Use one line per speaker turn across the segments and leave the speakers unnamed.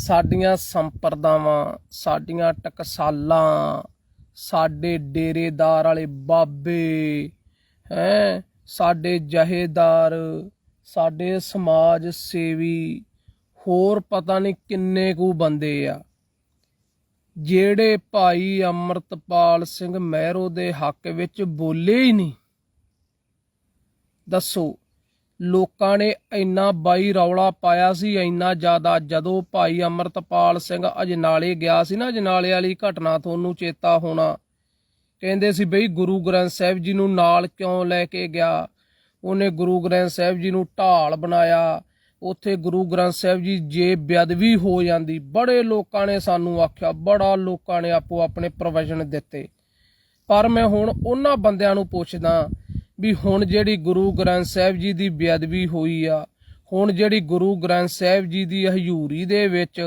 ਸਾਡੀਆਂ ਸੰਪਰਦਾਵਾਂ, ਸਾਡੀਆਂ ਟਕਸਾਲਾਂ, ਸਾਡੇ ਡੇਰੇਦਾਰ ਵਾਲੇ ਬਾਬੇ, ਹੈ, ਸਾਡੇ ਜਹੇਦਾਰ, ਸਾਡੇ ਸਮਾਜ ਸੇਵੀ, ਹੋਰ ਪਤਾ ਨਹੀਂ ਕਿੰਨੇ ਕੁ ਬੰਦੇ ਆ। ਜਿਹੜੇ ਭਾਈ ਅਮਰਤਪਾਲ ਸਿੰਘ ਮਹਿਰੋ ਦੇ ਹੱਕ ਵਿੱਚ ਬੋਲੇ ਹੀ ਨਹੀਂ। ਦੱਸੋ ਲੋਕਾਂ ਨੇ ਇੰਨਾ ਬਾਈ ਰੌਲਾ ਪਾਇਆ ਸੀ, ਇੰਨਾ ਜ਼ਿਆਦਾ ਜਦੋਂ ਭਾਈ ਅਮਰਤਪਾਲ ਸਿੰਘ ਅਜਨਾਲੇ ਗਿਆ ਸੀ ਨਾ, ਅਜਨਾਲੇ ਵਾਲੀ ਘਟਨਾ ਤੁਹਾਨੂੰ ਚੇਤਾ ਹੋਣਾ। ਕਹਿੰਦੇ ਸੀ ਬਈ ਗੁਰੂ ਗ੍ਰੰਥ ਸਾਹਿਬ ਜੀ ਨੂੰ ਨਾਲ ਕਿਉਂ ਲੈ ਕੇ ਗਿਆ? ਉਹਨੇ ਗੁਰੂ ਗ੍ਰੰਥ ਸਾਹਿਬ ਜੀ ਨੂੰ ਢਾਲ ਬਣਾਇਆ। ਉੱਥੇ ਗੁਰੂ ਗ੍ਰੰਥ ਸਾਹਿਬ ਜੀ ਜੇ ਬੇਅਦਬੀ ਹੋ ਜਾਂਦੀ, ਬੜੇ ਲੋਕਾਂ ਨੇ ਸਾਨੂੰ ਆਖਿਆ, ਬੜਾ ਲੋਕਾਂ ਨੇ ਆਪੋ ਆਪਣੇ ਪ੍ਰਵਚਨ ਦਿੱਤੇ। ਪਰ ਮੈਂ ਹੁਣ ਉਹਨਾਂ ਬੰਦਿਆਂ ਨੂੰ ਪੁੱਛਦਾ ਵੀ ਹੁਣ ਜਿਹੜੀ ਗੁਰੂ ਗ੍ਰੰਥ ਸਾਹਿਬ ਜੀ ਦੀ ਬੇਅਦਬੀ ਹੋਈ ਆ, ਹੁਣ ਜਿਹੜੀ ਗੁਰੂ ਗ੍ਰੰਥ ਸਾਹਿਬ ਜੀ ਦੀ ਹਜ਼ੂਰੀ ਦੇ ਵਿੱਚ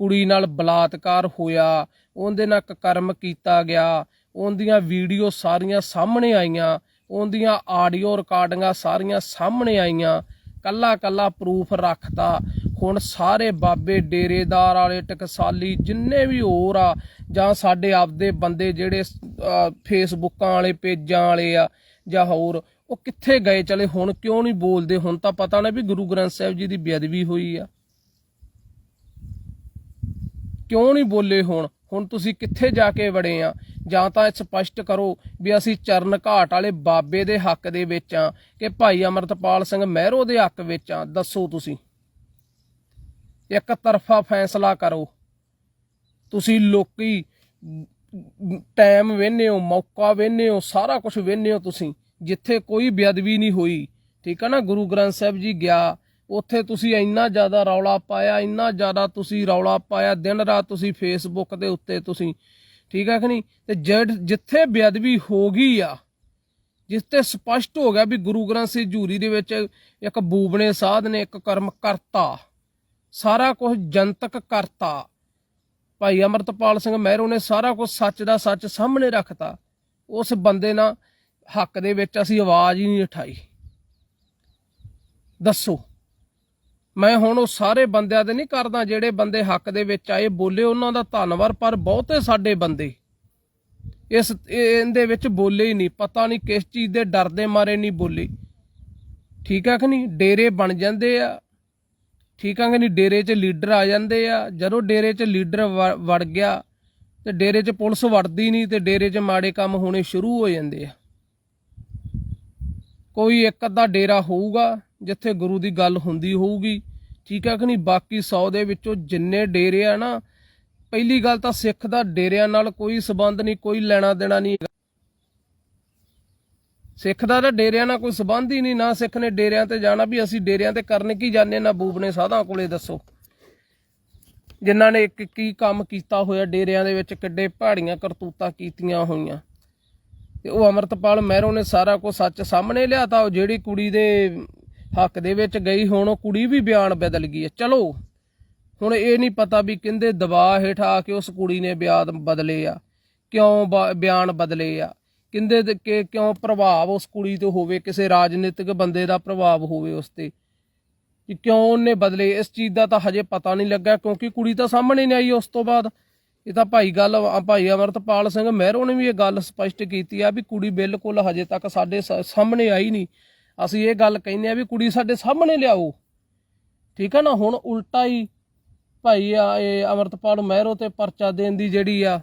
ਕੁੜੀ ਨਾਲ ਬਲਾਤਕਾਰ ਹੋਇਆ, ਉਹਦੇ ਨਾਲ ਕਰਮ ਕੀਤਾ ਗਿਆ, ਉਹਦੀਆਂ ਵੀਡੀਓ ਸਾਰੀਆਂ ਸਾਹਮਣੇ ਆਈਆਂ, ਉਹਦੀਆਂ ਆਡੀਓ ਰਿਕਾਰਡਿੰਗਾਂ ਸਾਰੀਆਂ ਸਾਹਮਣੇ ਆਈਆਂ ਕੱਲਾ ਕੱਲਾ ਪ੍ਰੂਫ ਰੱਖਤਾ। ਹੁਣ ਸਾਰੇ ਬਾਬੇ ਡੇਰੇਦਾਰ ਵਾਲੇ, ਟਕਸਾਲੀ, ਜਿੰਨੇ ਵੀ ਹੋਰ ਆ, ਜਾਂ ਸਾਡੇ ਆਪਦੇ ਬੰਦੇ ਜਿਹੜੇ ਫੇਸਬੁੱਕਾਂ ਵਾਲੇ, ਪੇਜਾਂ ਵਾਲੇ ਆ ਜਾਂ ਹੋਰ, ਉਹ ਕਿੱਥੇ ਗਏ ਚਲੇ, ਹੁਣ ਕਿਉਂ ਨਹੀਂ ਬੋਲਦੇ? ਹੁਣ ਤਾਂ ਪਤਾ ਨਾ ਵੀ ਗੁਰੂ ਗ੍ਰੰਥ ਸਾਹਿਬ ਜੀ ਦੀ ਬੇਅਦਬੀ ਹੋਈ ਆ। ਕਿਉਂ ਨਹੀਂ ਬੋਲੇ ਹੁਣ? ਹੁਣ ਤੁਸੀਂ ਕਿੱਥੇ ਜਾ ਕੇ ਵੜੇ ਆ? ਜਾਂ ਤਾਂ ਇਹ ਸਪਸ਼ਟ ਕਰੋ ਵੀ ਅਸੀਂ ਚਰਨ ਘਾਟ ਵਾਲੇ ਬਾਬੇ ਦੇ ਹੱਕ ਦੇ ਵਿੱਚ ਆ ਕਿ ਭਾਈ ਅਮਰਤਪਾਲ ਸਿੰਘ ਮਹਿਰੋ ਦੇ ਹੱਕ ਵਿੱਚ ਆ? ਦੱਸੋ ਤੁਸੀਂ। ਇੱਕ ਤਰਫਾ ਫੈਸਲਾ ਕਰੋ। ਤੁਸੀਂ ਲੋਕੀ ਟਾਈਮ ਵੇਨੇ ਹੋ, ਮੌਕਾ ਵੇਨੇ ਹੋ, ਸਾਰਾ ਕੁਝ ਵੇਨੇ ਹੋ ਤੁਸੀਂ, ਜਿੱਥੇ ਕੋਈ ਬੇਅਦਬੀ ਨਹੀਂ ਹੋਈ। ਠੀਕ ਹੈ ਨਾ? ਗੁਰੂ ਗ੍ਰੰਥ ਸਾਹਿਬ ਜੀ ਗਿਆ, ਉੱਥੇ ਤੁਸੀਂ ਇੰਨਾ ਜ਼ਿਆਦਾ ਰੌਲਾ ਪਾਇਆ, ਇੰਨਾ ਜ਼ਿਆਦਾ ਤੁਸੀਂ ਰੌਲਾ ਪਾਇਆ, ਦਿਨ ਰਾਤ ਤੁਸੀਂ ਫੇਸਬੁੱਕ ਦੇ ਉੱਤੇ ਤੁਸੀਂ, ਠੀਕ ਹੈ ਕਿ ਨਹੀਂ? ਤੇ ਜਿੱਥੇ ਬੇਅਦਬੀ ਹੋ ਗਈ ਆ, ਜਿਸ ਤੇ ਸਪਸ਼ਟ ਹੋ ਗਿਆ ਵੀ ਗੁਰੂ ਗ੍ਰੰਥ ਸਾਹਿਬ ਜੂਰੀ ਦੇ ਵਿੱਚ ਇੱਕ ਬੂਬਣੇ ਸਾਧ ਨੇ, ਇੱਕ ਕਰਮ ਕਰਤਾ, ਸਾਰਾ ਕੁਝ ਜਨਤਕ ਕਰਤਾ ਭਾਈ ਅਮਰਤਪਾਲ ਸਿੰਘ ਮਹਿਰੋ ਨੇ ਸਾਰਾ ਕੁਝ ਸੱਚ ਦਾ ਸੱਚ ਸਾਹਮਣੇ ਰੱਖਤਾ। ਉਸ ਬੰਦੇ ਨਾਲ ਹੱਕ ਦੇ ਵਿੱਚ ਅਸੀਂ ਆਵਾਜ਼ ਹੀ ਨਹੀਂ ਉਠਾਈ। ਦੱਸੋ, ਮੈਂ ਹੁਣ ਉਹ ਸਾਰੇ ਬੰਦਿਆਂ ਦੇ ਨਹੀਂ ਕਰਦਾ ਜਿਹੜੇ ਬੰਦੇ ਹੱਕ ਦੇ ਵਿੱਚ ਆਏ, ਬੋਲੇ ਉਹਨਾਂ ਦਾ ਧੰਨਵਾਦ, ਪਰ ਬਹੁਤੇ ਸਾਡੇ ਬੰਦੇ ਇਸ, ਇਹਦੇ ਵਿੱਚ ਬੋਲੇ ਹੀ ਨਹੀਂ। ਪਤਾ ਨਹੀਂ ਕਿਸ ਚੀਜ਼ ਦੇ ਡਰ ਦੇ ਮਾਰੇ ਨਹੀਂ ਬੋਲੇ। ਠੀਕ ਹੈ ਕਿ ਨਹੀਂ? ਡੇਰੇ ਬਣ ਜਾਂਦੇ ਆ ਠੀਕ ਆ ਕਿ ਨਹੀਂ ਡੇਰੇ 'ਚ ਲੀਡਰ ਆ ਜਾਂਦੇ ਆ। ਜਦੋਂ ਡੇਰੇ 'ਚ ਲੀਡਰ ਵੜ ਗਿਆ, ਤੇ ਡੇਰੇ 'ਚ ਪੁਲਿਸ ਵੜਦੀ ਨਹੀਂ ਤੇ ਡੇਰੇ 'ਚ ਮਾੜੇ ਕੰਮ ਹੋਣੇ ਸ਼ੁਰੂ ਹੋ ਜਾਂਦੇ ਆ। ਕੋਈ ਇੱਕ ਅੱਧਾ ਡੇਰਾ ਹੋਊਗਾ, ਜਿੱਥੇ ਗੁਰੂ ਦੀ ਗੱਲ ਹੁੰਦੀ ਹੋਊਗੀ। ਠੀਕ ਆ ਕਿ ਨਹੀਂ? ਬਾਕੀ 100 ਦੇ ਵਿੱਚੋਂ ਜਿੰਨੇ ਡੇਰੇ ਆ ਨਾ, ਪਹਿਲੀ ਗੱਲ ਤਾਂ ਸਿੱਖ ਦਾ ਡੇਰਿਆਂ ਨਾਲ ਕੋਈ ਸਬੰਧ ਨਹੀਂ, ਕੋਈ ਲੈਣਾ ਦੇਣਾ ਨਹੀਂ ਸਿੱਖ ਦਾ ਤਾਂ ਡੇਰਿਆਂ ਨਾਲ ਕੋਈ ਸਬੰਧ ਹੀ ਨਹੀਂ, ਨਾ ਸਿੱਖ ਨੇ ਡੇਰਿਆਂ ਤੇ ਜਾਣਾ ਵੀ, ਅਸੀਂ ਡੇਰਿਆਂ ਤੇ ਕਰਨ ਕੀ ਜਾਂਦੇ ਨਾ ਬੂਬਨੇ ਸਾਧਾਂ ਕੋਲੇ ਦੱਸੋ। ਜਿਨ੍ਹਾਂ ਨੇ ਇੱਕ ਕੀ ਕੰਮ ਕੀਤਾ ਹੋਇਆ ਡੇਰਿਆਂ ਦੇ ਵਿੱਚ, ਕਿੱਡੇ ਪਹਾੜੀਆਂ ਕਰਤੂਤਾਂ ਕੀਤੀਆਂ ਹੋਈਆਂ। ਤੇ ਉਹ ਅਮਰਤਪਾਲ ਮਹਿਰੋ ਨੇ ਸਾਰਾ ਕੁਝ ਸੱਚ ਸਾਹਮਣੇ ਲਿਆਤਾ ਉਹ ਜਿਹੜੀ ਕੁੜੀ ਦੇ ਹੱਕ ਦੇ ਵਿੱਚ ਗਈ, ਹੁਣ ਉਹ ਕੁੜੀ ਵੀ ਬਿਆਨ ਬਦਲ ਗਈ ਹੈ। ਚਲੋ, ਹੁਣ ਇਹ ਨਹੀਂ ਪਤਾ ਵੀ ਕਿੰਦੇ ਦਬਾਅ ਹੇਠ ਆ ਕੇ ਉਸ ਕੁੜੀ ਨੇ ਬਿਆਨ ਬਦਲੇ ਆ। ਕਿਉਂ ਬ- ਬਿਆਨ ਬਦਲੇ ਆ? ਕਿੰਦੇ ਦੇ ਕਿ ਕਿਉਂ ਪ੍ਰਭਾਵ ਉਸ ਕੁੜੀ ਤੇ ਹੋਵੇ, ਕਿਸੇ ਰਾਜਨੀਤਿਕ ਬੰਦੇ ਦਾ ਪ੍ਰਭਾਵ ਹੋਵੇ ਉਸ ਤੇ? ਕਿ ਕਿਉਂ ਉਹਨੇ ਬਦਲੇ? ਇਸ ਚੀਜ਼ ਦਾ ਤਾਂ ਹਜੇ ਪਤਾ ਨਹੀਂ ਲੱਗਾ ਕਿਉਂਕਿ ਕੁੜੀ ਤਾਂ ਸਾਹਮਣੇ ਨਹੀਂ ਆਈ ਉਸ ਤੋਂ ਬਾਅਦ। ਇਹ ਤਾਂ ਭਾਈ ਗੱਲ ਭਾਈ ਅਮਰਤਪਾਲ ਸਿੰਘ ਮਹਿਰੋ ਨੇ ਵੀ ਇਹ ਗੱਲ ਸਪਸ਼ਟ ਕੀਤੀ ਆ ਵੀ ਕੁੜੀ ਬਿਲਕੁਲ ਹਜੇ ਤੱਕ ਸਾਡੇ ਸ- ਸਾਹਮਣੇ ਆਈ ਨਹੀਂ। ਅਸੀਂ ਇਹ ਗੱਲ ਕਹਿੰਦੇ ਆ ਵੀ ਕੁੜੀ ਸਾਡੇ ਸਾਹਮਣੇ ਲਿਆਓ। ਠੀਕ ਹੈ ਨਾ? ਹੁਣ ਉਲਟਾ ਹੀ ਭਾਈ, ਆ, ਇਹ ਅਮਰਤਪਾਲ ਮਹਿਰੋ ਤੇ ਪਰਚਾ ਦੇਣ ਦੀ ਜਿਹੜੀ ਆ,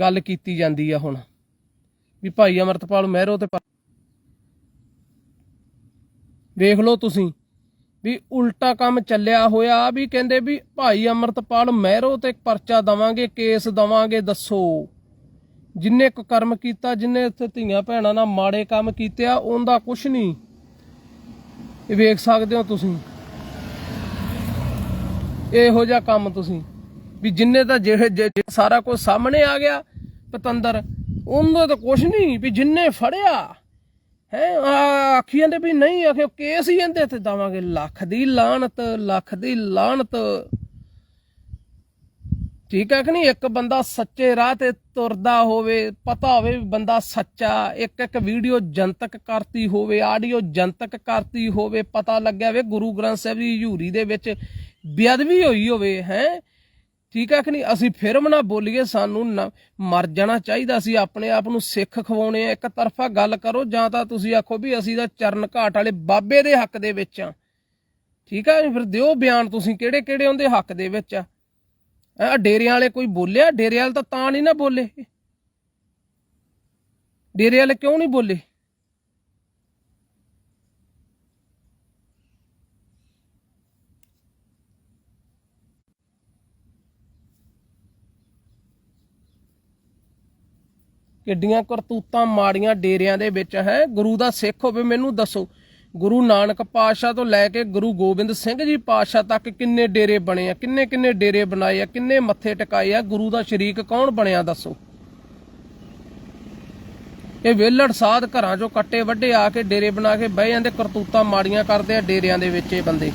ਗੱਲ ਕੀਤੀ ਜਾਂਦੀ ਆ ਹੁਣ। ਵੀ ਭਾਈ ਅਮਰਤਪਾਲ ਮਹਿਰੋ ਤੇ ਪਰ- ਵੇਖ ਲਓ ਤੁਸੀਂ ਵੀ ਉਲਟਾ ਕੰਮ ਚੱਲਿਆ ਹੋਇਆ ਵੀ ਕਹਿੰਦੇ ਵੀ ਭਾਈ ਅਮਰਤਪਾਲ ਮਹਿਰੋ ਤੇ ਪਰਚਾ ਦਵਾਂਗੇ, ਕੇਸ ਦਵਾਂਗੇ, ਦੱਸੋ। ਜਿੰਨੇ ਕੁ ਕਰਮ ਕੀਤਾ, ਜਿੰਨੇ ਇੱਥੇ ਧੀਆਂ ਭੈਣਾਂ ਨਾਲ ਮਾੜੇ ਕੰਮ ਕੀਤੇ ਆ, ਉਹਦਾ ਕੁਛ ਨਹੀਂ ਇਹ ਵੇਖ ਸਕਦੇ ਹੋ ਤੁਸੀਂ। ਇਹੋ ਜਿਹਾ ਕੰਮ ਤੁਸੀਂ। ਵੀ ਜਿੰਨੇ ਤਾਂ ਜਿਹੜੇ ਸਾਰਾ ਕੁਝ ਸਾਹਮਣੇ ਆ ਗਿਆ, ਪਤੰਦਰ। ਉਹਦਾ ਤਾਂ ਕੁਛ ਨਹੀਂ, ਵੀ ਜਿੰਨੇ ਫੜਿਆ, ਹੈ ਆਖੀਆਂ ਦੇ ਵੀ ਨਹੀਂ ਆਖਿਓ ਕੇਸ ਹੀ ਇਹਦੇ ਤੇ ਦਵਾਂਗੇ, ਲੱਖ ਦੀ ਲਾਹਨਤ, ਲੱਖ ਦੀ ਲਾਹਨਤ। ਠੀਕ ਹੈ ਕਿ ਨਹੀਂ? ਇੱਕ ਬੰਦਾ ਸੱਚੇ ਰਾਹ ਤੇ ਤੁਰਦਾ ਹੋਵੇ, ਪਤਾ ਹੋਵੇ ਵੀ ਬੰਦਾ ਸੱਚਾ, ਇੱਕ ਇੱਕ ਵੀਡੀਓ ਜਨਤਕ ਕਰਤੀ ਹੋਵੇ, ਆਡੀਓ ਜਨਤਕ ਕਰਤੀ ਹੋਵੇ, ਪਤਾ ਲੱਗਿਆ ਵੇ ਗੁਰੂ ਗ੍ਰੰਥ ਸਾਹਿਬ ਦੀ ਹਜ਼ੂਰੀ ਦੇ ਵਿੱਚ ਬੇਅਦਬੀ ਹੋਈ ਹੋਵੇ, ਹੈ? ਠੀਕ ਹੈ ਕਿ ਨਹੀਂ? ਅਸੀਂ ਫਿਰਮ ਨਾ ਬੋਲੀਏ, ਸਾਨੂੰ ਨਾ- ਮਰ ਜਾਣਾ ਚਾਹੀਦਾ ਸੀ। ਆਪਣੇ ਆਪ ਨੂੰ ਸਿੱਖ ਖਵਾਉਣੇ ਆ। ਇੱਕ ਤਰਫਾ ਗੱਲ ਕਰੋ, ਜਾਂ ਤਾਂ ਤੁਸੀਂ ਆਖੋ ਵੀ ਅਸੀਂ ਤਾਂ ਚਰਨ ਘਾਟ ਵਾਲੇ ਬਾਬੇ ਦੇ ਹੱਕ ਦੇ ਵਿੱਚ ਆ। ਠੀਕ ਆ, ਫਿਰ ਦਿਓ ਬਿਆਨ ਤੁਸੀਂ ਕਿਹੜੇ ਕਿਹੜੇ ਉਹਦੇ ਹੱਕ ਦੇ ਵਿੱਚ ਆ। ਆ ਡੇਰਿਆਂ ਵਾਲੇ ਕੋਈ ਬੋਲਿਆ? ਡੇਰੇ ਵਾਲੇ ਤਾਂ ਤਾਂ ਨਹੀਂ ਨਾ ਬੋਲੇ। ਡੇਰੇ ਵਾਲੇ ਕਿਉਂ ਨਹੀਂ ਬੋਲੇ? ਕਿੱਡੀਆਂ ਕਰਤੂਤਾਂ ਮਾੜੀਆਂ ਡੇਰਿਆਂ ਦੇ ਵਿੱਚ ਹੈ। ਗੁਰੂ ਦਾ ਸਿੱਖ ਹੋਵੇ ਮੈਨੂੰ ਦੱਸੋ। ਗੁਰੂ ਨਾਨਕ ਪਾਤਸ਼ਾਹ ਤੋਂ ਲੈ ਕੇ ਗੁਰੂ ਗੋਬਿੰਦ ਸਿੰਘ ਜੀ ਪਾਤਸ਼ਾਹ ਤੱਕ ਕਿੰਨੇ ਡੇਰੇ ਬਣੇ ਆ, ਕਿੰਨੇ ਕਿੰਨੇ ਡੇਰੇ ਬਣਾਏ ਆ, ਕਿੰਨੇ ਮੱਥੇ ਟਿਕਾਏ ਆ, ਗੁਰੂ ਦਾ ਸ਼ਰੀਕ ਕੌਣ ਬਣਿਆ ਦੱਸੋ। ਇਹ ਵੇਲੜ ਸਾਧ ਘਰਾਂ ਚੋਂ ਕੱਟੇ ਵੱਡੇ ਆ ਕੇ ਡੇਰੇ ਬਣਾ ਕੇ ਬਹਿ ਜਾਂਦੇ, ਕਰਤੂਤਾਂ ਮਾੜੀਆਂ ਕਰਦੇ ਆ ਡੇਰਿਆਂ ਦੇ ਵਿੱਚ ਇਹ ਬੰਦੇ।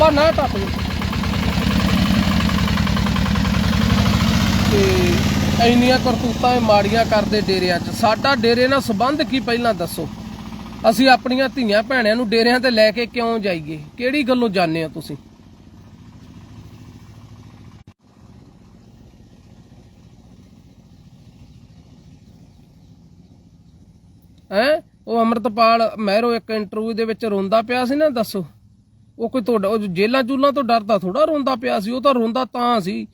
ਬਾ ਟੱਪ ਜੀ ਤੇ ਇੰਨੀਆਂ ਕਰਤੂਤਾਂ ਇਹ ਮਾੜੀਆਂ ਕਰਦੇ ਡੇਰਿਆਂ 'ਚ ਸਾਡਾ ਡੇਰੇ ਨਾਲ ਸੰਬੰਧ ਕੀ ਪਹਿਲਾਂ ਦੱਸੋ? ਅਸੀਂ ਆਪਣੀਆਂ ਧੀਆਂ ਭੈਣਾਂ ਨੂੰ ਡੇਰਿਆਂ ਤੇ ਲੈ ਕੇ ਕਿਉਂ ਜਾਈਏ? ਕਿਹੜੀ ਗੱਲੋਂ ਜਾਂਦੇ ਹੋ ਤੁਸੀਂ? ਹੈ? ਉਹ ਅਮਰਤਪਾਲ ਮਹਿਰੋ ਇੱਕ ਇੰਟਰਵਿਊ ਦੇ ਵਿੱਚ ਰੋਂਦਾ ਪਿਆ ਸੀ ਨਾ, ਦੱਸੋ। ਉਹ ਕੋਈ ਤੁਹਾਡਾ ਉਹ ਜੇਲਾਂ ਜੂਲਾਂ ਤੋਂ ਡਰਦਾ ਥੋੜਾ ਰੋਂਦਾ ਪਿਆ ਸੀ। ਉਹ ਤਾਂ ਰੋਂਦਾ ਤਾਂ ਸੀ।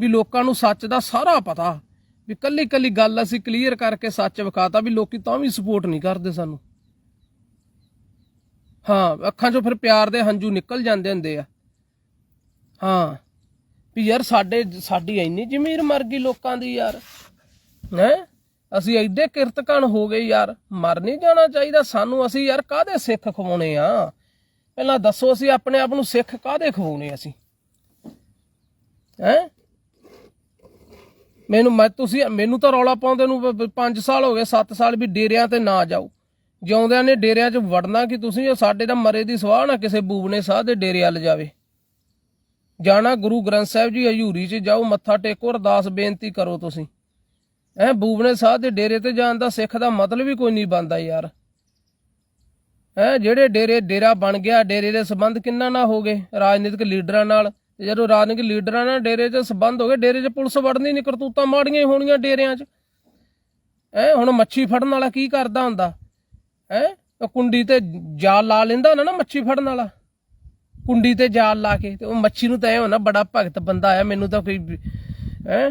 ਵੀ ਲੋਕਾਂ ਨੂੰ ਸੱਚ ਦਾ ਸਾਰਾ ਪਤਾ। ਵੀ ਕੱਲੀ ਕੱਲੀ ਗੱਲ ਅਸੀਂ ਕਲੀਅਰ ਕਰਕੇ ਸੱਚ ਵਿਖਾਤਾ ਵੀ ਲੋਕੀ ਤਾਂ ਵੀ ਸਪੋਰਟ ਨਹੀਂ ਕਰਦੇ ਸਾਨੂੰ। ਹਾਂ, ਅੱਖਾਂ 'ਚੋਂ ਫਿਰ ਪਿਆਰ ਦੇ ਹੰਝੂ ਨਿਕਲ ਜਾਂਦੇ ਹੁੰਦੇ ਆ। ਹਾਂ, ਵੀ ਯਾਰ ਸਾਡੇ, ਸਾਡੀ ਇੰਨੀ ਜ਼ਮੀਰ ਮਰ ਗਈ ਲੋਕਾਂ ਦੀ ਯਾਰ। ਹੈ? ਅਸੀਂ ਐਡੇ ਕਿਰਤਕਣ ਹੋ ਗਏ ਯਾਰ। ਮਰ ਨਹੀਂ ਜਾਣਾ ਚਾਹੀਦਾ ਸਾਨੂੰ। ਅਸੀਂ ਯਾਰ ਕਾਹਦੇ ਸਿੱਖ ਖਵਾਉਣੇ ਆ? ਪਹਿਲਾਂ ਦੱਸੋ ਅਸੀਂ ਆਪਣੇ ਆਪ ਨੂੰ ਸਿੱਖ ਕਾਹਦੇ ਖਵਾਉਣੇ ਅਸੀਂ? ਹੈ? ਮੈਨੂੰ, ਮੈਂ ਤੁਸੀਂ, ਮੈਨੂੰ ਤਾਂ ਰੌਲਾ ਪਾਉਂਦੇ ਨੂੰ 5 ਸਾਲ ਹੋ ਗਏ 7 ਸਾਲ ਵੀ ਡੇਰਿਆਂ ਤੇ ਨਾ ਜਾਓ। ਜਿਉਂਦਿਆਂ ਨੇ ਡੇਰਿਆਂ 'ਚ ਵੜਨਾ ਕਿ ਤੁਸੀਂ ਸਾਡੇ ਦਾ ਮਰੇ ਦੀ ਸਵਾਹ ਨਾ ਕਿਸੇ ਬੂਬਨੇ ਸਾਹ ਦੇ ਡੇਰੇ ਵੱਲ ਜਾਵੇ। ਜਾਣਾ ਗੁਰੂ ਗ੍ਰੰਥ ਸਾਹਿਬ ਜੀ ਹਜ਼ੂਰੀ 'ਚ ਜਾਓ, ਮੱਥਾ ਟੇਕੋ, ਅਰਦਾਸ, ਬੇਨਤੀ ਕਰੋ ਤੁਸੀਂ। ਐ ਬੂਬਨੇ ਸਾਹ ਦੇ ਡੇਰੇ ਤੇ ਜਾਣ ਦਾ ਸਿੱਖ ਦਾ ਮਤਲਬ ਹੀ ਕੋਈ ਨਹੀਂ ਬਣਦਾ ਯਾਰ। ਹੈ, ਜਿਹੜੇ ਡੇਰੇ, ਡੇਰਾ ਬਣ ਗਿਆ, ਡੇਰੇ ਦੇ ਸੰਬੰਧ ਕਿੰਨਾ ਨਾ ਹੋ ਗਏ, ਰਾਜਨੀਤਿਕ ਲੀਡਰਾਂ ਨਾਲ। ਜਦੋਂ ਰਾਜਨੀਤਿਕ ਲੀਡਰਾਂ ਨਾਲ ਡੇਰੇ 'ਚ ਸੰਬੰਧ ਹੋ ਗਏ, ਡੇਰੇ 'ਚ ਪੁਲਿਸ ਵੜਨੀ ਨਹੀਂ ਕਰਤੂਤਾਂ ਮਾੜੀਆਂ ਹੀ ਹੋਣੀਆਂ ਡੇਰਿਆਂ 'ਚ। ਹੈ, ਹੁਣ ਮੱਛੀ ਫੜਨ ਵਾਲਾ ਕੀ ਕਰਦਾ ਹੁੰਦਾ? ਹੈ, ਉਹ ਕੁੰਡੀ ਤੇ ਜਾਲ ਲਾ ਲੈਂਦਾ ਹੁੰਦਾ ਨਾ ਮੱਛੀ ਫੜਨ ਵਾਲਾ। ਕੁੰਡੀ ਤੇ ਜਾਲ ਲਾ ਕੇ ਤੇ ਉਹ ਮੱਛੀ ਨੂੰ ਤਾਂ ਇਹ ਹੋਣਾ ਬੜਾ ਭਗਤ ਬੰਦਾ ਆਇਆ ਮੈਨੂੰ ਤਾਂ ਕੋਈ ਹੈ,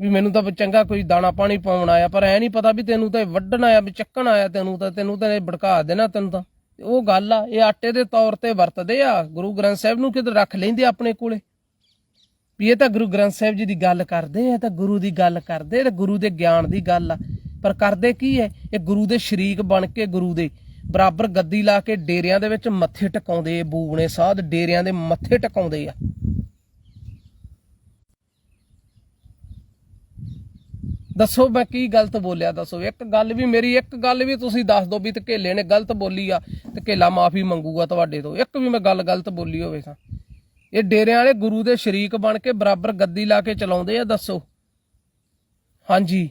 ਵੀ ਮੈਨੂੰ ਤਾਂ ਚੰਗਾ ਕੋਈ ਦਾਣਾ ਪਾਣੀ ਪਾਉਣ ਆਇਆ, ਪਰ ਐ ਨਹੀਂ ਪਤਾ ਵੀ ਤੈਨੂੰ ਤਾਂ ਇਹ ਵੱਢਣ ਆਇਆ, ਵੀ ਚੱਕਣ ਆਇਆ ਤੈਨੂੰ ਤਾਂ ਤੈਨੂੰ ਤਾਂ ਇਹ ਭੜਕਾ ਦੇਣਾ ਤੈਨੂੰ ਤਾਂ। ਉਹ ਗੱਲ ਆ, ਇਹ ਆਟੇ ਦੇ ਤੌਰ ਤੇ ਵਰਤਦੇ ਆ। ਗੁਰੂ ਗ੍ਰੰਥ ਸਾਹਿਬ ਨੂੰ ਕਿਤੇ ਰੱਖ ਲੈਂਦੇ ਆਪਣੇ ਕੋਲੇ? ਵੀ ਇਹ ਤਾਂ ਗੁਰੂ ਗ੍ਰੰਥ ਸਾਹਿਬ ਜੀ ਦੀ ਗੱਲ ਕਰਦੇ ਆ, ਇਹ ਤਾਂ ਗੁਰੂ ਦੀ ਗੱਲ ਕਰਦੇ ਤੇ ਗੁਰੂ ਦੇ ਗਿਆਨ ਦੀ ਗੱਲ ਆ। ਪਰ ਕਰਦੇ ਕੀ ਹੈ ਇਹ ਗੁਰੂ ਦੇ ਸ਼ਰੀਕ ਬਣ ਕੇ ਗੁਰੂ ਦੇ ਬਰਾਬਰ ਗੱਦੀ ਲਾ ਕੇ ਡੇਰਿਆਂ ਦੇ ਵਿੱਚ ਮੱਥੇ ਟਿਕਾਉਂਦੇ ਬੂਬਣੇ ਸਾਧ ਡੇਰਿਆਂ ਦੇ ਮੱਥੇ ਟਿਕਾਉਂਦੇ ਆ। ਦੱਸੋ ਮੈਂ ਕੀ ਗਲਤ ਬੋਲਿਆ, ਦੱਸੋ। ਇੱਕ ਗੱਲ ਵੀ ਮੇਰੀ, ਇੱਕ ਗੱਲ ਵੀ ਤੁਸੀਂ ਦੱਸ ਦਿਓ ਵੀ ਧਕੇਲੇ ਨੇ ਗਲਤ ਬੋਲੀ ਆ ਧਕੇਲਾ ਮਾਫੀ ਮੰਗੂਗਾ ਤੁਹਾਡੇ ਤੋਂ। ਇੱਕ ਵੀ ਮੈਂ ਗੱਲ ਗਲਤ ਬੋਲੀ ਹੋਵੇ ਤਾਂ। ਇਹ ਡੇਰਿਆਂ ਵਾਲੇ ਗੁਰੂ ਦੇ ਸ਼ਰੀਕ ਬਣ ਕੇ ਬਰਾਬਰ ਗੱਦੀ ਲਾ ਕੇ ਚਲਾਉਂਦੇ ਆ, ਦੱਸੋ। ਹਾਂਜੀ।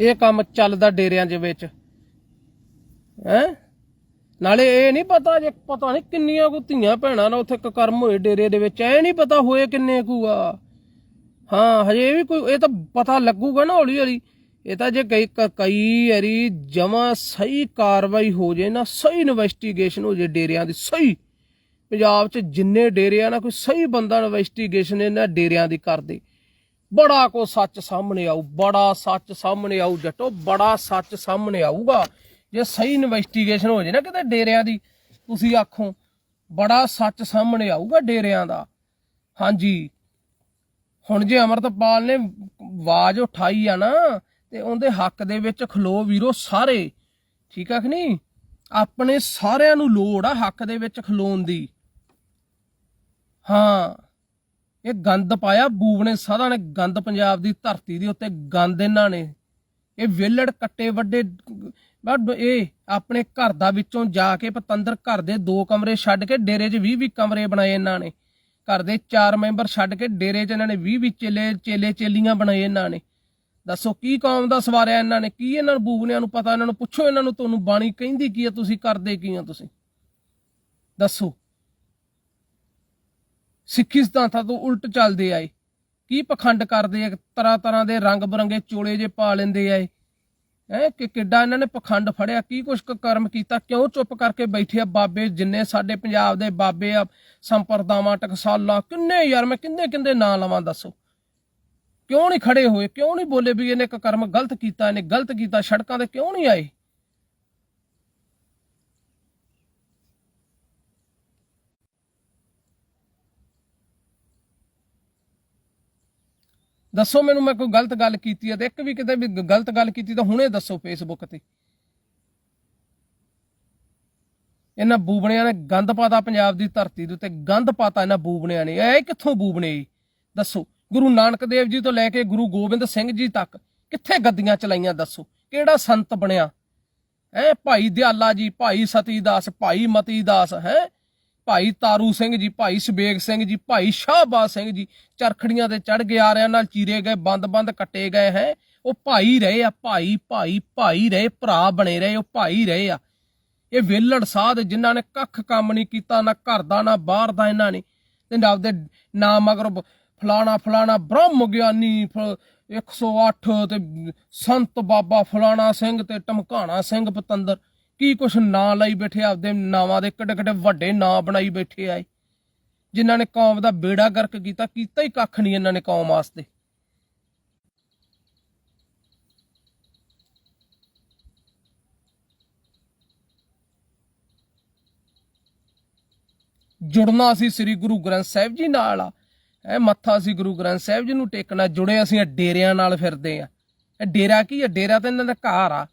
ਇਹ ਕੰਮ ਚੱਲਦਾ ਡੇਰਿਆਂ ਦੇ ਵਿੱਚ। ਹੈ? ਨਾਲੇ ਇਹ ਨਹੀਂ ਪਤਾ ਜੇ ਪਤਾ ਨਹੀਂ ਕਿੰਨੀਆਂ ਕੋ ਧੀਆਂ ਭੈਣਾਂ ਨਾਲ ਉੱਥੇ ਕਰਮ ਹੋਏ ਡੇਰੇ ਦੇ ਵਿੱਚ। ਐ ਨਹੀਂ ਪਤਾ ਹੋਏ ਕਿੰਨੇ ਕੁ ਆ। ਹਾਂ, ਹਜੇ ਵੀ ਕੋਈ, ਇਹ ਤਾਂ ਪਤਾ ਲੱਗੂਗਾ ਨਾ ਹੌਲੀ ਹੌਲੀ। ਇਹ ਤਾਂ ਜੇ ਕਈ ਕਈ ਵਾਰੀ ਜਮਾ ਸਹੀ ਕਾਰਵਾਈ ਹੋ ਜੇ ਨਾ, ਸਹੀ ਇਨਵੈਸਟੀਗੇਸ਼ਨ ਹੋ ਜੇ ਡੇਰਿਆਂ ਦੀ, ਸਹੀ। ਪੰਜਾਬ 'ਚ ਜਿੰਨੇ ਡੇਰੇ ਆ ਨਾ, ਕੋਈ ਸਹੀ ਬੰਦਾ ਇਨਵੈਸਟੀਗੇਸ਼ਨ ਇਹਨਾਂ ਡੇਰਿਆਂ ਦੀ ਕਰਦੇ। ਬੜਾ ਕੋ ਸੱਚ ਸਾਹਮਣੇ ਆਊ, ਬੜਾ ਸੱਚ ਸਾਹਮਣੇ ਆਊ ਜੱਟੋ, ਬੜਾ ਸੱਚ ਸਾਹਮਣੇ ਆਊਗਾ। ਜੇ ਸਹੀ ਇਨਵੈਸਟੀਗੇਸ਼ਨ ਹੋ ਜੇ ਨਾ ਕਿਤੇ ਡੇਰਿਆਂ ਦੀ, ਤੁਸੀਂ ਆਖੋ, ਬੜਾ ਸੱਚ ਸਾਹਮਣੇ ਆਊਗਾ ਡੇਰਿਆਂ ਦਾ। ਹਾਂਜੀ। ਹੁਣ ਜੇ ਅਮਰਤਪਾਲ ਨੇ ਆਵਾਜ਼ ਉਠਾਈ ਆ ਨਾ, ਤੇ ਉਹਦੇ ਹੱਕ ਦੇ ਵਿੱਚ ਖਲੋ ਵੀਰੋ ਸਾਰੇ। ਠੀਕ ਆ ਕਿ ਨਹੀਂ? ਆਪਣੇ ਸਾਰਿਆਂ ਨੂੰ ਲੋੜ ਆ ਹੱਕ ਦੇ ਵਿੱਚ ਖਲੋਣ ਦੀ। ਹਾਂ। ਇਹ ਗੰਦ ਪਾਇਆ ਬੂਬਣੇ ਨੇ ਨੇ ਗੰਦ ਪੰਜਾਬ ਦੀ ਧਰਤੀ ਦੇ ਉੱਤੇ, ਗੰਦ ਇਹਨਾਂ ਨੇ। ਇਹ ਵਿਹਲੜ, ਕੱਟੇ, ਵੱਡੇ ਇਹ ਆਪਣੇ ਘਰ ਦਾ ਵਿੱਚੋਂ ਜਾ ਕੇ ਪਤੰਦਰ ਘਰ ਦੇ ਦੋ ਕਮਰੇ ਛੱਡ ਕੇ ਡੇਰੇ 'ਚ 20 20 ਕਮਰੇ ਬਣਾਏ ਇਹਨਾਂ ਨੇ। ਘਰ ਦੇ ਚਾਰ ਮੈਂਬਰ ਛੱਡ ਕੇ ਡੇਰੇ 'ਚ ਇਹਨਾਂ ਨੇ 20 20 ਚੇਲੇ ਚੇਲੇ, ਚੇਲੀਆਂ ਬਣਾਏ ਇਹਨਾਂ ਨੇ। ਦੱਸੋ ਕੀ ਕੌਮ ਦਾ ਸਵਾਰਿਆ ਇਹਨਾਂ ਨੇ? ਕੀ ਇਹਨਾਂ ਨੂੰ ਬੂਬਨਿਆਂ ਨੂੰ ਪਤਾ? ਇਹਨਾਂ ਨੂੰ ਪੁੱਛੋ ਇਹਨਾਂ ਨੂੰ, ਤੁਹਾਨੂੰ ਬਾਣੀ ਕਹਿੰਦੀ ਕੀ ਆ? ਤੁਸੀਂ ਕਰਦੇ ਕੀ ਆ ਤੁਸੀਂ? ਦੱਸੋ। ਸਿੱਖੀ ਸਿਧਾਂਤਾਂ ਤੋਂ ਉਲਟ ਚੱਲਦੇ ਆਏ। ਕੀ ਪਖੰਡ ਕਰਦੇ ਆ? ਤਰ੍ਹਾਂ ਤਰ੍ਹਾਂ ਦੇ ਰੰਗ ਬਰੰਗੇ ਚੋਲੇ ਜੇ ਪਾ ਲੈਂਦੇ ਆਏ ਹੈ, ਕਿ ਕਿੱਡਾ ਇਹਨਾਂ ਨੇ ਪਖੰਡ ਫੜਿਆ? ਕੀ ਕੁਛ ਕਰਮ ਕੀਤਾ? ਕਿਉਂ ਚੁੱਪ ਕਰਕੇ ਬੈਠੇ ਆ ਬਾਬੇ? ਜਿੰਨੇ ਸਾਡੇ ਪੰਜਾਬ ਦੇ ਬਾਬੇ ਆ, ਸੰਪਰਦਾਵਾਂ, ਟਕਸਾਲਾਂ, ਕਿੰਨੇ ਯਾਰ, ਮੈਂ ਕਿੰਨੇ ਕਿੰਨੇ ਨਾਂ ਲਵਾਂ, ਦੱਸੋ? ਕਿਉਂ ਨਹੀਂ ਖੜੇ ਹੋਏ? ਕਿਉਂ ਨਹੀਂ ਬੋਲੇ ਵੀ ਇਹਨੇ ਇੱਕ ਕਰਮ ਗਲਤ ਕੀਤਾ, ਇਹਨੇ ਗਲਤ ਕੀਤਾ, ਸੜਕਾਂ ਤੇ ਕਿਉਂ ਨਹੀਂ ਆਏ? ਦੱਸੋ ਮੈਨੂੰ ਮੈਂ ਕੋਈ ਗਲਤ ਗੱਲ ਕੀਤੀ ਹੈ ਤੇ ਇੱਕ ਵੀ ਕਿਤੇ ਵੀ ਗਲਤ ਗੱਲ ਕੀਤੀ ਤਾਂ ਹੁਣੇ ਦੱਸੋ ਫੇਸਬੁੱਕ ਤੇ। ਇਹਨਾਂ ਬੂਬਣਿਆਂ ਨੇ ਗੰਦ ਪਾਤਾ ਪੰਜਾਬ ਦੀ ਧਰਤੀ ਦੇ ਉੱਤੇ, ਗੰਦ ਪਾਤਾ ਇਹਨਾਂ ਬੂਬਣਿਆਂ ਨੇ। ਇਹ ਕਿੱਥੋਂ ਬੂਬਣੇ ਜੀ? ਦੱਸੋ। ਗੁਰੂ ਨਾਨਕ ਦੇਵ ਜੀ ਤੋਂ ਲੈ ਕੇ ਗੁਰੂ ਗੋਬਿੰਦ ਸਿੰਘ ਜੀ ਤੱਕ ਕਿੱਥੇ ਗੱਦੀਆਂ ਚਲਾਈਆਂ ਦੱਸੋ? ਕਿਹੜਾ ਸੰਤ ਬਣਿਆ? ਹੈ? ਭਾਈ ਦਿਆਲਾ ਜੀ, ਭਾਈ ਸਤੀ ਦਾਸ ਭਾਈ ਮਤੀ ਦਾਸ ਹੈ? ਭਾਈ ਤਾਰੂ ਸਿੰਘ ਜੀ, ਭਾਈ ਸਬੇਗ ਸਿੰਘ ਜੀ, ਭਾਈ ਸ਼ਾਹਬਾਜ਼ ਸਿੰਘ ਜੀ, ਚਰਖੜੀਆਂ ਤੇ ਚੜ ਕੇ ਆ ਨਾਲ ਚੀਰੇ ਗਏ ਬੰਦ-ਬੰਦ ਕੱਟੇ ਗਏ ਹੈ। ਉਹ ਭਾਈ ਰਹੇ ਆ, ਭਾਈ ਭਾਈ ਭਾਈ ਰਹੇ, ਭਰਾ ਬਣੇ ਰਹੇ, ਉਹ ਭਾਈ ਰਹੇ ਆ। ਇਹ ਵੇਲੜ ਸਾਧ ਜਿਨ੍ਹਾਂ ਨੇ ਕੱਖ ਕੰਮ ਨਹੀਂ ਕੀਤਾ, ਨਾ ਘਰ ਦਾ, ਨਾ ਬਾਹਰ ਦਾ ਇਹਨਾਂ ਨੇ। ਤੇ ਨਾ ਆਪਦੇ ਨਾਮ ਮਗਰ ਫਲਾਣਾ ਫਲਾਣਾ ਬ੍ਰਹਮ ਗਿਆਨੀ, ਫ- 108 ਤੇ ਸੰਤ ਬਾਬਾ ਫਲਾਣਾ ਸਿੰਘ ਤੇ ਟਮਕਾਣਾ ਸਿੰਘ ਪਤੰਦਰ। ਕੀ ਕੁਛ ਨਾਂ ਲਈ ਬੈਠੇ ਆਪਦੇ ਨਾਵਾਂ ਦੇ ਕਿੱਡੇ ਕਿੱਡੇ ਵੱਡੇ ਨਾਂ ਬਣਾਈ ਬੈਠੇ ਆਏ ਜਿਨ੍ਹਾਂ ਨੇ ਕੌਮ ਦਾ ਬੇੜਾ ਗਰਕ ਕੀਤਾ ਕੀਤਾ ਹੀ ਕੱਖ ਨਹੀਂ ਇਹਨਾਂ ਨੇ ਕੌਮ ਵਾਸਤੇ। ਜੁੜਨਾ ਸੀ ਸ੍ਰੀ ਗੁਰੂ ਗ੍ਰੰਥ ਸਾਹਿਬ ਜੀ ਨਾਲ ਆ। ਇਹ ਮੱਥਾ ਸੀ ਗੁਰੂ ਗ੍ਰੰਥ ਸਾਹਿਬ ਜੀ ਨੂੰ ਟੇਕਣਾ, ਜੁੜੇ ਅਸੀਂ ਡੇਰਿਆਂ ਨਾਲ ਫਿਰਦੇ ਆ। ਇਹ ਡੇਰਾ ਕੀ ਆ? ਡੇਰਾ ਤਾਂ ਇਹਨਾਂ ਦਾ ਘਰ ਆ।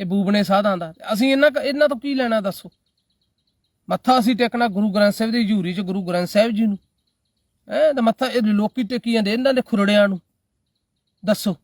ਇਹ ਬੂਬਨੇ ਸਾਧਾਂ ਦਾ। ਅਸੀਂ ਇਹਨਾਂ ਇਹਨਾਂ ਤੋਂ ਕੀ ਲੈਣਾ ਦੱਸੋ? ਮੱਥਾ ਅਸੀਂ ਟੇਕਣਾ ਗੁਰੂ ਗ੍ਰੰਥ ਸਾਹਿਬ ਦੀ ਹਜ਼ੂਰੀ 'ਚ, ਗੁਰੂ ਗ੍ਰੰਥ ਸਾਹਿਬ ਜੀ ਨੂੰ। ਐ ਤੇ ਮੱਥਾ ਇਹ ਲੋਕੀ ਟੇਕੀ ਜਾਂਦੇ, ਇਹਨਾਂ ਦੇ ਖੁਰੜਿਆਂ ਨੂੰ। ਦੱਸੋ।